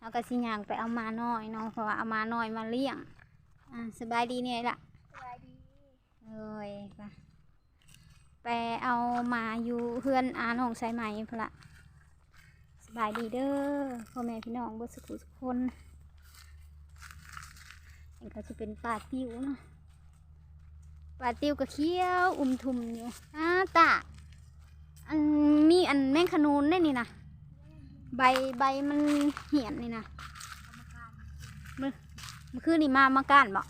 เอากระสิยางไปเอามาน้อยเนาะเพราะว่าเอามาน้อยมาเลี้ยงอ่าสบายดีเนี่ยล่ะสวัสดีเอ้ยไปไปเอามาอยู่เพื่อนอาน้องใส่ไหมพละสบายดีเด้อพ่อแม่พี่น้องเบ่สุขุสุกคนอันก็จะเป็นปลาติ้วเนาะปลาติ้วก็เคี้ยวอุ้มทุ่มอยู่อ้าตาอันมีอันแมงขนูนได้นี่นะ ใบใบมันเหี่ยนนี่นะกรรมการเมื่อคืนนี่มามาก้านบ่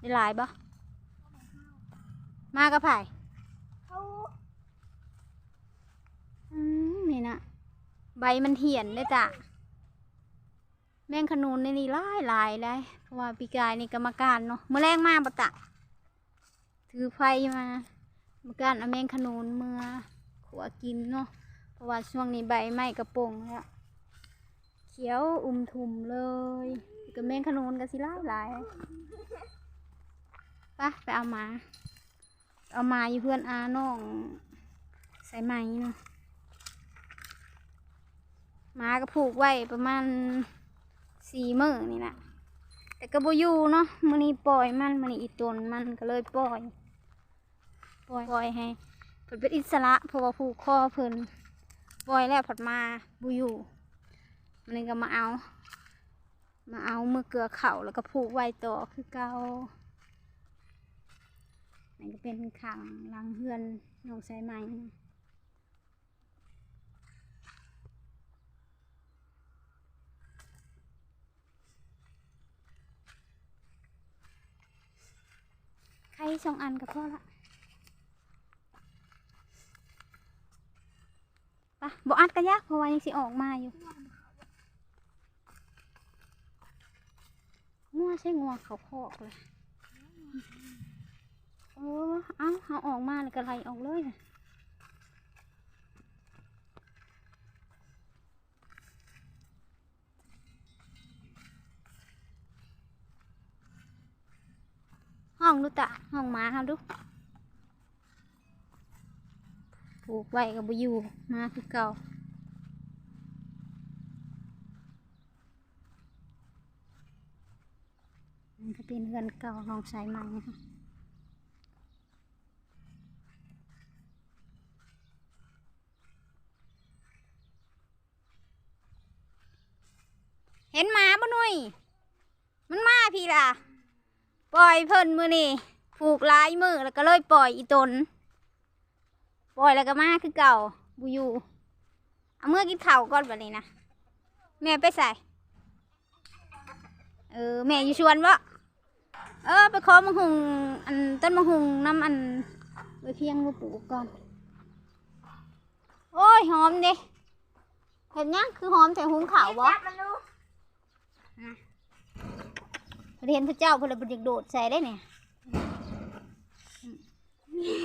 ได้หลายบ่มากับไผเขาอืมนี่นะใบมันเหี่ยนได้อจ้ะแมงขนูนในนี่หลายหลายได้เพราะว่าปีกายนี่กรรมการเนาะเมื่อแรงมากปะตะถือไฟมาเมื่อการเอาแมงขนูนเมื่อขัวกินเนาะ ราะว่าช่วงนี้ใบไม้กระโปงแล้วเขียวอุ่มทุ่มเลยกับแมงขนูนก็สิหลายหลายไปไปเอามา เอามาอยู่เพื่อนอาน้องใส่ไหมเนาะหมาก็ผูกไว้ประมาณสี่มื้อนี่แหละแต่ก็บอยู่เนาะมื้อนี้ปล่อยมันมื้อนี้อีตนมันก็เลยปล่อยปล่อย ปล่อยให้เพิ่นเป็นอิสระเพราะว่าผูกคอเพิ่น ปล่อยแล้วผัดมาบ่อยู่มันก็มาเอา มาเอามือเกลือเข่าแล้วก็ผูกไว้ต่อคือเก่านี่ก็เป็นขังลังเฮือนน้องสายไหมใครสองอันก็พอละปะบอ กอัดกันยากเพราะว่ายังสิออกมาอยู่งัวใช่งัวเขาคอกเลยเออเอาเอาออกมาเลยก็ไล่ออกเลยนะห้องดูตะห้องหมาครับดูผูกไว้กับบุอยู่มาคือเก่า มันก็เป็นเรือนเก่าลองใช้ใหม่นะคะเห็นหมาบ่นุ่ยมันมาพี่ล่ะ ปล่อยเพิ่นมือนี่ผูกลายมือแล้วก็เลยปล่อยอีตน ปล่อยแล้วก็มาคือเก่าบุยูเอาเมื่อกินข้าก่อนแบบนี้นะ แม่ไปใส่ เออ แม่อยู่ชวนวะ เออไปขอมะฮุงอันต้นมะฮุงน้ำอันไว้เพียงมาปลูกก่อน โอ้ยหอมเด้เห็นยังคือหอมแต่หุงข้าวบ่จับมันลูกเรียนพระเจ้าเพนละบดิกโดดใส่ได้เนี่ย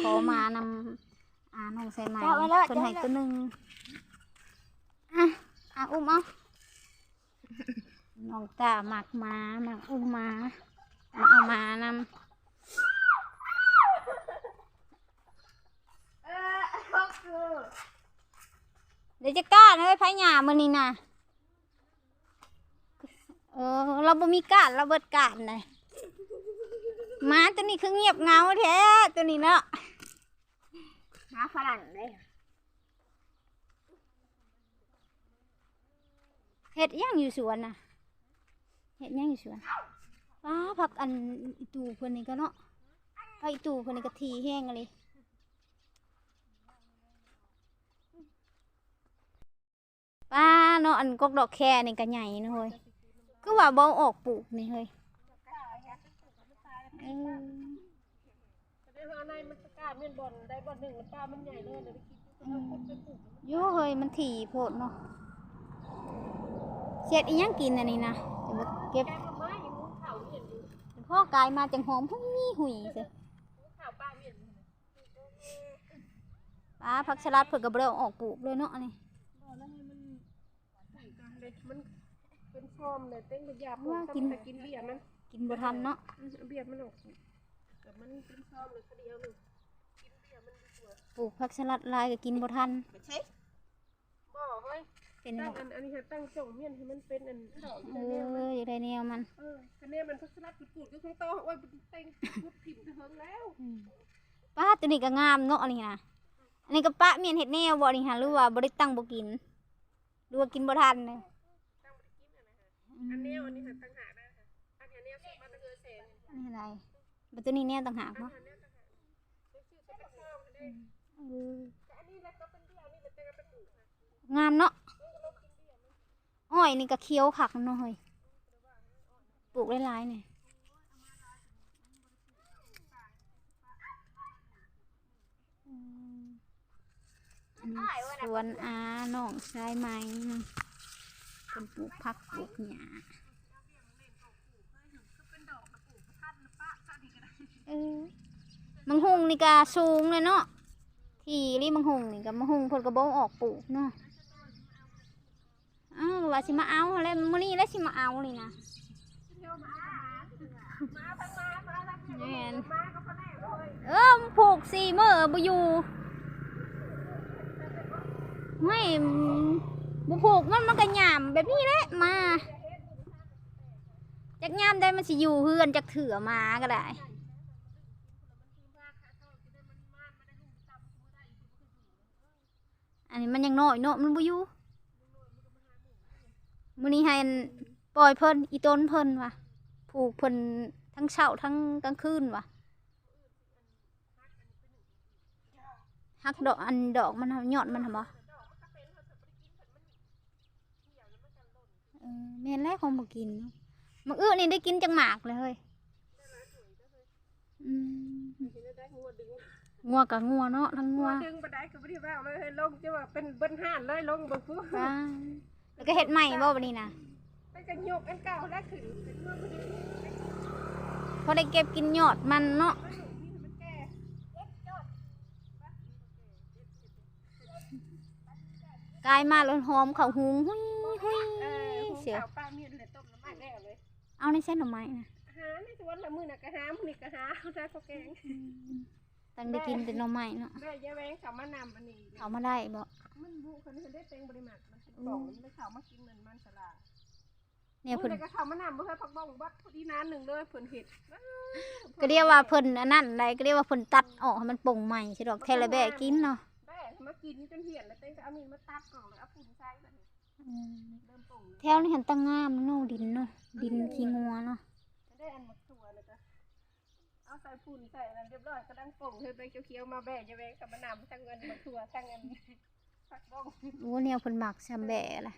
ขอมานำอาน้องใส่ไหมคนให้ตัวหนึ่งอะอะอุ้มเอาน้องตาหมักหมาหมักอุ้มหมา มาเอามานำเออเขาคือเดี๋ยวจะกล้านะไอ้พายหยามือนี่นะเออ เราบ่มีการเราเบิดการเลยหมาตัวนี้คือเงียบเหงาแท้ตัวนี้เนาะหมาฝรั่งเลยเห็ดย่างอยู่สวนน่ะเห็ดย่างอยู่สวน ว้าผักอันอีตูเพิ่นนี่ก็เนาะผักอีตูเพิ่นนี่ก็ทีแห้งเลยป้าเนาะอันกกดอกแค่นี่ก็ใหญ่นะเฮ้ยก็ว่าบ่ออกปลูกนี่เฮ้ยเออได้ว่าในมันสกาดเมียนบอลได้บอลหนึ่งแล้วป้ามันใหญ่เลยเดี๋ยวไปคิดดูเอาคนไปปลูกโย่เฮ้ยมันถี่โพดเนาะเสียดอีหยังกินอันนี้นะเดี๋ยวมาเก็บ พ่อกายมาจังหอมหุ่ยหุยเสียมุ้งข่าวป้าเมียนอยู่ป้าผักสลัดเพิ่นก็บ่ได้เอาออกปลูกเลยเนาะอันนี้บอกแล้วให้มันใส่กันเลยมันเป็นฟอร์มเลยเต้นเป็นยาปลูกกินแต่กินเบียร์มันกินบ่ทันเนาะอืมเอาเบียร์มันออกแต่มันเป็นฟอร์มเลยคดีเอาหนึ่งกินเบียร์มันดีกว่าปลูกผักสลัดลายก็กินบ่ทันไม่ใช่บ่ เฮ้ยเป็นตั้ไงงอันอันนี้ค่ะตั้งจ่งเมียนให้มันเป็นอันดอกเอเดียวเนี่ยออยากได้แนวมันเออคะแนนมันพักสลัดปูดๆก็ข้างโตโอ้ยเต็งพุดถิ่มจะเฮิงแล้วป้าตัวนี้ก็งามเนาะอันนี้นะอันนี้ก็ปะเมียนเห็ดแนวบ่นี่ฮะหรือว่าบ่ได้ตั้งบ่กินหรือว่ากินบ่ทันเลยตั้งไปกินอันนะคะอันแนวอันนี้ค่ะตั้งหากได้ค่ะอันนี้แนวสุดมาตั้งเออแสนอันนี้อะไรบ่ตัวนี้แนวต่างหากเนาะอันแนวต่างหากซื้อซื้อเป็นซองได้เออแต่อันนี้แล้วก็เป็นเดียวนี่มันเป็นกระปุกค่ะงามเนาะ อ้อยนี่ก็เคี้ยวคักนาะเฮ้ยปลูกหลายๆเนี่ยสวนอาน้องชายไหมเป็นปลูกผักปลูกหญ้าเออมังหงนี่ก็สูงเลยเนาะที่รีมังหงนี่ก็มังหงเพิ่นก็บ่ออกปลูกเนาะ ว่าสิมาเอาแล้วมื้อนี้แล้วสิมาเอานี่นะแม่นเออผูกสี่มื้อบ่อยู่ไม่บ่ผูกมันมันก็หยามแบบนี้แหละมาจักยามได้มันสิอยู่เฮือนจักเถื่อมาก็ได้อันนี้มันยังน้อยเนาะมันบ่อยู่ มื้อนี้ให้อันปล่อยเพิ่นอีต้นเพิ่นว่ะผูกเพิ่นทั้งเช้าทั้งกลางคืนว่ะฮักดอกอันดอกมันเอายอดมันทำบ่เออแม่นแล้วของบ่กินเนาะมื้ออื้อนี่ได้กินจังหมากเลยเฮ้ยอืมเห็นได้งัวดึงงัวกับงัวเนาะทั้งงังัววดึงบ่ได้ก็บ่ได้ว่าเลยให้ลงจะว่าเป็นเบิ้นห่านเลยลงบ่ฟูว้า แล้วก็เฮ็ดใหม่บ่บัดนี้นะไปกันยกอันเก่าแล้วขึ้นเป็นงัวบ่ได้พอได้เก็บกินยอดมันเนาะกลายมาแล้วหอมข้าวหุงหุยหุยเออหูเสียวขาวปลาเมียนเลยต้มน้ำมันแล้วเลย เอาในเส้นหน่อไม้นะหาในสวนละมือน่ะก็หามื้อนี้ก็หาเอาได้ข้าวแกงตั้งได้กินแต่หน่อไม้เนาะแม่ยาแวงเขามานำอันนี้เอามาได้บ่มันบุคนนี้ได้เต็งบริมาตร มันเป็นกล่องมันได้ข่าวมากินเงินมันสลาเนี่ยเพิ่เพิ่นนก็ข่าวมานำบ่เคยพักบ้องบัดพอดีนานหนึ่งเลยเพิ่นเห็ดก็เรียกว่าเพิ่นอันนั้นใดก็เรียกว่าเพิ่นตัดออกให้มันโป่งใหม่ใช่ดอกแทละแบะกินเนาะแม่มากินจนเหียนแล้วเต็งก็เอามีดมาตัดออกเลยเอาฝุ่นใส่แบบนี้อืมเริ่มป่งแถวนี้เห็นตั้งงามเนาะดินเนาะดินขี้งัวเนาะได้อันหมดตัวเลยก็เอาใส่ฝุ่นใส่แล้วเรียบร้อยก็ดังป่งเฮ็ดไปเขียวๆมาแบ่ยายแวงกับมานำทั้งเงินหมดตัวทั้งเงิน พักบ้องโอ้เนี่ยเพิ่นมักซำแบะล่ะ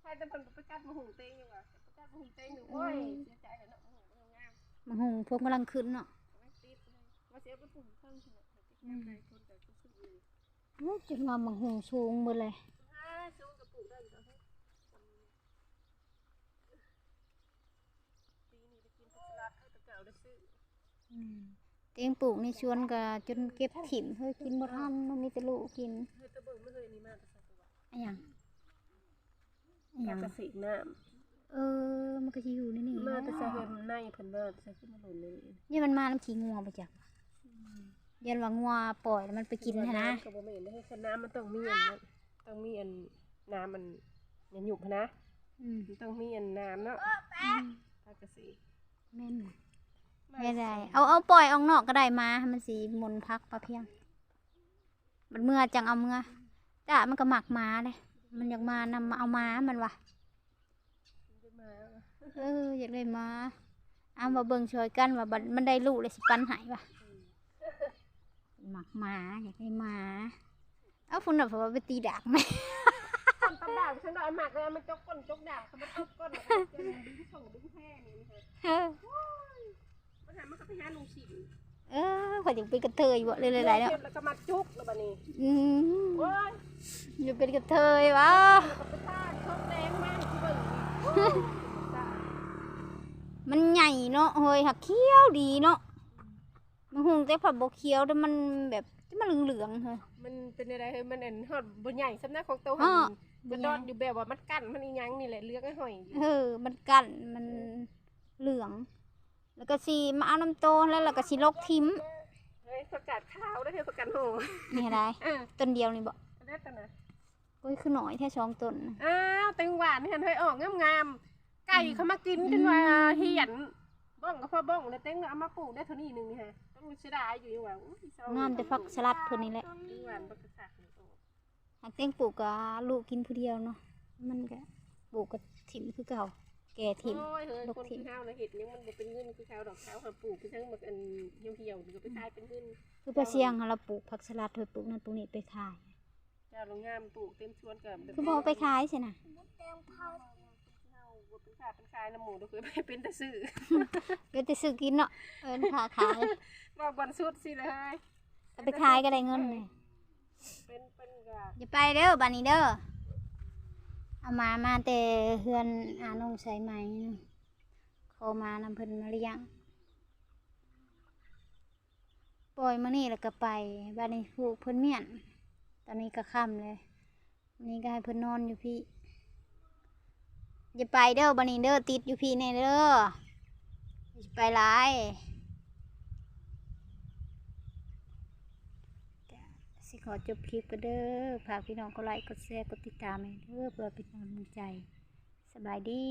ใช่แต่เพิ่นไปกัดมาหุงเต็งอยู่ว่ะไปกัดมาหุงเต็งอยู่โอ้ยเสียใจเลยเนาะหุงบ่งามมันหุงพวกกำลังขึ้นเนาะไม่ติดเลยว่าเสียไปปลูกเครื่องเถอะติดยังไงคนแต่ก็คืออยู่โอ้จนว่ามันหุงสูงหมดเลยถ้าซื้อกับปลูกได้อยู่แล้วปีนี้ไปกินผักสลัดให้ตะเก่าได้ซื้ออืม เตียงปลูกในชวนก็จนเก็บถิ่มเฮ้ยกินบ่ทันมันมีแต่ลูกกินเฮ้ยตะเบิ่งไม่เคยนี่มาแต่สัตว์ตัวอะหยังอะหยังกระสีน้เออมันก็สิอยู่ในนี่ำมาเนาะแต่ใส่เห็นในเพิ่นมาใส่ขึ้นมาหล่นเลยนี่มันมาน้ำขี้งัวไปจักยันว่างัวปล่อยแล้วมันไปกินหั้นนะก็บ่แม่นให้คันน้ำมันต้องมีอันนั้นต้องมีอันน้ำมันเนี่ยหยุบนะอืมมันต้องมีอันน้ำเนาะปลากระสีแม่น ไม่ได้ เอาเอาปล่อยออกนอกก็ได้มาให้มันสีหมุนพักปลาเพียง มันเมื่อจังเอาเมื่อจ้ามันก็หมักมาเลยมันอยากมานำมาเอามามันวะได้มาเอออยากได้มาเอามาเบิ่งช่วยกันว่าบัดมันได้ลูกเลยสิปันใหายวะหมักหมาอยากได้หมาเอาฝุ่นแบบว่าไปตีดากไหมคนตำด่างฉันเอาหมักเลยมันจกก้นจกด่างเขามาตบก้นแล้วก็จะดึงส่งดึงแพร่นี่นะคะเออมัน หามันก็ไปหาลุงสิงเออขอยอยากเป็นกระเทยบ่เลยเลยๆแล้วแล้วก็มาจุกแล้วบัดนี้อืมโอ้ยอยากเป็นกระเทยวะแล้วก็ไปท่าชกแดงมากที่เบิ่งนี่มันใหญ่เนาะเฮ้ยหักเคี้ยวดีเนาะมันหุงแต่ผัดบกเคี้ยวแต่มันแบบที่มันเหลืองๆเฮ้ยมันเป็นอะไรเฮ้ยมันเอ็นฮอดบนใหญ่สำนักของโตอ้อมันดอดอยู่แบบว่ามันกั้นมันอีหยังนี่แหละเลือกให้หอยอยู่เออมันกันมันเหลือง แล้วก็สีมาเอาน้ำโตแล้วเราก็สีลกทิมเฮ้ยประกาศขาวได้เฮ้ยประกาศโหนี่อะไรเออต้นเดียวนี่บ่ได้ตันะโอ้ยคือหน่อยแค่สองต้นน่ะอ้าวแตงหวานเห็นเฮ้ยออกงามๆไก่เขามากินจนว่าเหียนบ้องก็พอบ้องแล้วแตงเอามาปลูกได้เท่านี้หนึงนี่ฮะต้องเสียดายอยู่ยังว่าอุ้ยเศร้งามแต่ฟักสลัดเพิ่นนี่แหละแตงหวานบักกะสักนี่โอ้หากเต้งปลูกก็ลูกกินผู้เดียวเนาะมันก็ปลูกก็ถิ่มคือเก่า แก่ถิ่มโอ้ยเฮ้ยลูกคนถิ่ที่มข้าวนะเห็ดยังมันบ่เป็นเงินคือข้าวดอกข้าวเขาปลูกคือทั้งหมดอันเหี่ยวๆนี่ก็ไปขายเป็นเงินคือปลาเชียงค่ะเราปลูกผักสลัดเธอปลูกนั่นปลูกนี่ไปขาย เจ้าโรงงานปลูกเต็มสวนกับคือบอกไปขายใช่น่ะเต็มพันเฮาบ่เป็นขาเป็นขายน้ำหมูก็คือไปเป็นแต่ซื้อก็จะซื้อกินเนาะเอินขาขายว่าบอนสุดสิเลยเอาไปขายก็ได้เงินเลยเป็นเป็นกะอย่าไปเด้อบ้านนี้เด้อ เอามามาแต่เฮือนอานงใส่ไหมเนาะขอมานำเพิ่นมาเลี้ยงปล่อยมานี่แล้วก็ไปบ้านนี้ผูกเพิ่นเมียน ตอนนี้ก็ค่ำเลยวันนี้ก็ให้เพิ่นนอนอยู่พี่อย่าไปเด้อบ้านนี้เด้อติดอยู่พี่แน่เด้อไปหลายก็ สิขอจบคลิปก็เด้อฝากพี่น้องกดไลค์กดแชร์กดติดตามให้เด้อเพื่อเป็นกำลังใจสบายดี